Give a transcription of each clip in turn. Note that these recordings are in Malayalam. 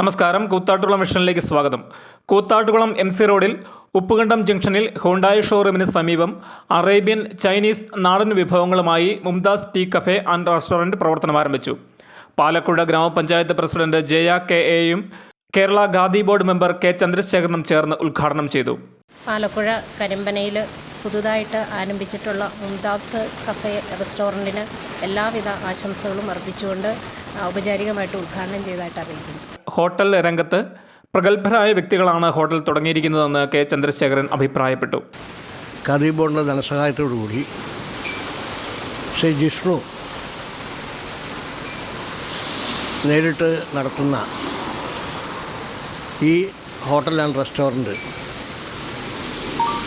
നമസ്കാരം. കൂത്താട്ടുകുളം മിഷനിലേക്ക് സ്വാഗതം. കൂത്താട്ടുകുളം എം സി റോഡിൽ ഉപ്പുകണ്ടം ജംഗ്ഷനിൽ ഹോണ്ടായ ഷോറൂമിന് സമീപം അറേബ്യൻ ചൈനീസ് നാടൻ വിഭവങ്ങളുമായി Mumtaz tea cafe and restaurant പ്രവർത്തനം ആരംഭിച്ചു. പാലക്കുഴ ഗ്രാമപഞ്ചായത്ത് പ്രസിഡന്റ് ജയ കെ എയും Kerala Khadi board member K ചന്ദ്രശേഖരനും ചേർന്ന് ഉദ്ഘാടനം ചെയ്തു. പാലക്കുഴ കരിമ്പനയിൽ പുതുതായിട്ട് ആരംഭിച്ചിട്ടുള്ള മുംതാസ് കഫേ റെസ്റ്റോറന്റിന് എല്ലാവിധ ആശംസകളും അർപ്പിച്ചുകൊണ്ട് ഔപചാരികമായിട്ട് ഉദ്ഘാടനം ചെയ്തതായിട്ട് അറിയിക്കുന്നു. ഹോട്ടൽ രംഗത്ത് പ്രഗത്ഭരായ വ്യക്തികളാണ് ഹോട്ടൽ തുടങ്ങിയിരിക്കുന്നതെന്ന് കെ ചന്ദ്രശേഖരൻ അഭിപ്രായപ്പെട്ടു. കറി ബോർഡിന്റെ ധനസഹായത്തോടുകൂടി ശ്രീ ജിഷ്ണു നേരിട്ട് നടത്തുന്ന ഈ ഹോട്ടൽ ആൻഡ് റെസ്റ്റോറന്റ്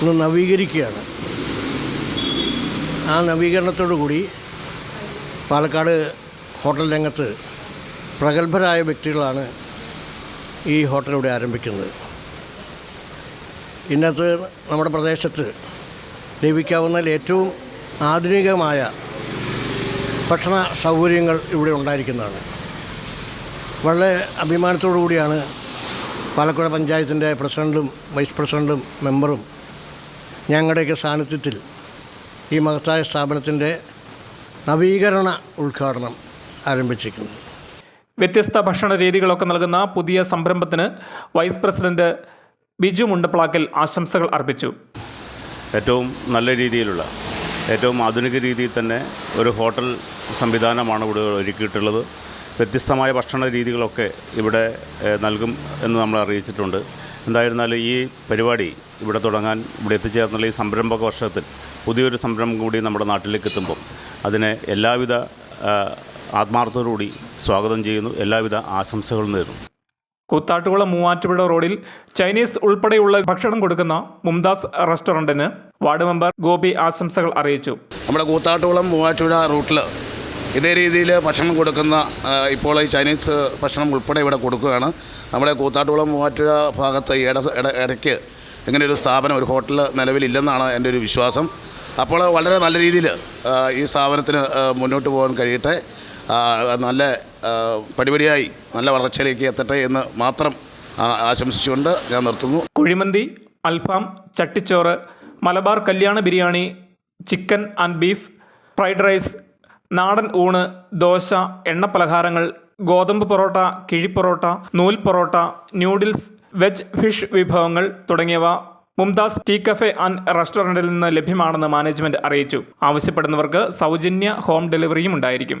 ഒന്ന് നവീകരിക്കുകയാണ്. ആ നവീകരണത്തോടു കൂടി പാലക്കാട് ഹോട്ടൽ രംഗത്ത് പ്രഗത്ഭരായ വ്യക്തികളാണ് ഈ ഹോട്ടൽ ഇവിടെ ആരംഭിക്കുന്നത്. ഇന്നത്തെ നമ്മുടെ പ്രദേശത്ത് ലഭിക്കാവുന്ന ഏറ്റവും ആധുനികമായ ഭക്ഷണ സൗകര്യങ്ങൾ ഇവിടെ ഉണ്ടായിരിക്കുന്നതാണ്. വളരെ അഭിമാനത്തോടു കൂടിയാണ് പാലക്കുഴ പഞ്ചായത്തിന്റെ പ്രസിഡന്റും വൈസ് പ്രസിഡന്റും മെമ്പറും ഞങ്ങളുടെയൊക്കെ സാന്നിധ്യത്തിൽ ഈ മഹത്തായ സ്ഥാപനത്തിന്റെ നവീകരണ ഉദ്ഘാടനം ആരംഭിച്ചിരിക്കുന്നത്. വ്യത്യസ്ത ഭക്ഷണ രീതികളൊക്കെ നൽകുന്ന പുതിയ സംരംഭത്തിന് വൈസ് പ്രസിഡന്റ് ബിജു മുണ്ടപ്ലാക്കൽ ആശംസകൾ അർപ്പിച്ചു. ഏറ്റവും നല്ല രീതിയിലുള്ള ഏറ്റവും ആധുനിക രീതിയിൽ തന്നെ ഒരു ഹോട്ടൽ സംവിധാനമാണ് ഇവിടെ ഒരുക്കിയിട്ടുള്ളത്. വ്യത്യസ്തമായ ഭക്ഷണ രീതികളൊക്കെ ഇവിടെ നൽകും എന്ന് നമ്മൾ അറിയിച്ചിട്ടുണ്ട്. എന്തായിരുന്നാലും ഈ പരിപാടി ഇവിടെ തുടങ്ങാൻ ഇവിടെ എത്തിച്ചേർന്നുള്ള ഈ സംരംഭക വർഷത്തിൽ പുതിയൊരു സംരംഭം കൂടി നമ്മുടെ നാട്ടിലേക്ക് എത്തുമ്പോൾ അതിനെ എല്ലാവിധ ആത്മാർത്ഥതയോടുകൂടി സ്വാഗതം ചെയ്യുന്നു. എല്ലാവിധ ആശംസകളും നേരുന്നു. കൂത്താട്ടുകുളം മൂവാറ്റുപുഴ റോഡിൽ ചൈനീസ് ഉൾപ്പെടെയുള്ള ഭക്ഷണം കൊടുക്കുന്ന മുംതാസ് റെസ്റ്റോറന്റിന് വാർഡ് മെമ്പർ ഗോപി ആശംസകൾ അറിയിച്ചു. നമ്മുടെ കൂത്താട്ടുകുളം മൂവാറ്റുപുഴ റൂട്ടിൽ ഇതേ രീതിയിൽ ഭക്ഷണം കൊടുക്കുന്ന ഇപ്പോൾ ഈ ചൈനീസ് ഭക്ഷണം ഉൾപ്പെടെ ഇവിടെ കൊടുക്കുകയാണ്. നമ്മുടെ കൂത്താട്ടുകുളം മൂവാറ്റുപുഴ ഭാഗത്ത് ഇട ഇട- ഇടയ്ക്ക് ഇങ്ങനെ ഒരു സ്ഥാപനം ഒരു ഹോട്ടൽ നിലവിലില്ലെന്നാണ് എന്റെ ഒരു വിശ്വാസം. അപ്പോൾ വളരെ നല്ല രീതിയിൽ ഈ സ്ഥാപനത്തിന് മുന്നോട്ട് പോകാൻ കഴിയട്ടെ. നല്ല പടിപടിയായി നല്ല വളർച്ചയിലേക്ക് എത്തട്ടെ എന്ന് മാത്രം ആശംസിച്ചുകൊണ്ട് ഞാൻ നിർത്തുന്നു. കുഴിമന്തി അൽഫാം ചട്ടിച്ചോറ് മലബാർ കല്യാണ biryani chicken and beef fried rice നാടൻ ഊണ് ദോശ എണ്ണപ്പലഹാരങ്ങൾ ഗോതമ്പ് പൊറോട്ട കിഴിപ്പൊറോട്ട നൂൽ പൊറോട്ട ന്യൂഡിൽസ് വെജ് ഫിഷ് വിഭവങ്ങൾ തുടങ്ങിയവ മുംതാസ് ടീ കഫെ ആൻഡ് റെസ്റ്റോറന്റിൽ നിന്ന് ലഭ്യമാണെന്ന് മാനേജ്മെന്റ് അറിയിച്ചു. ആവശ്യപ്പെടുന്നവർക്ക് സൗജന്യ ഹോം ഡെലിവറിയും ഉണ്ടായിരിക്കും.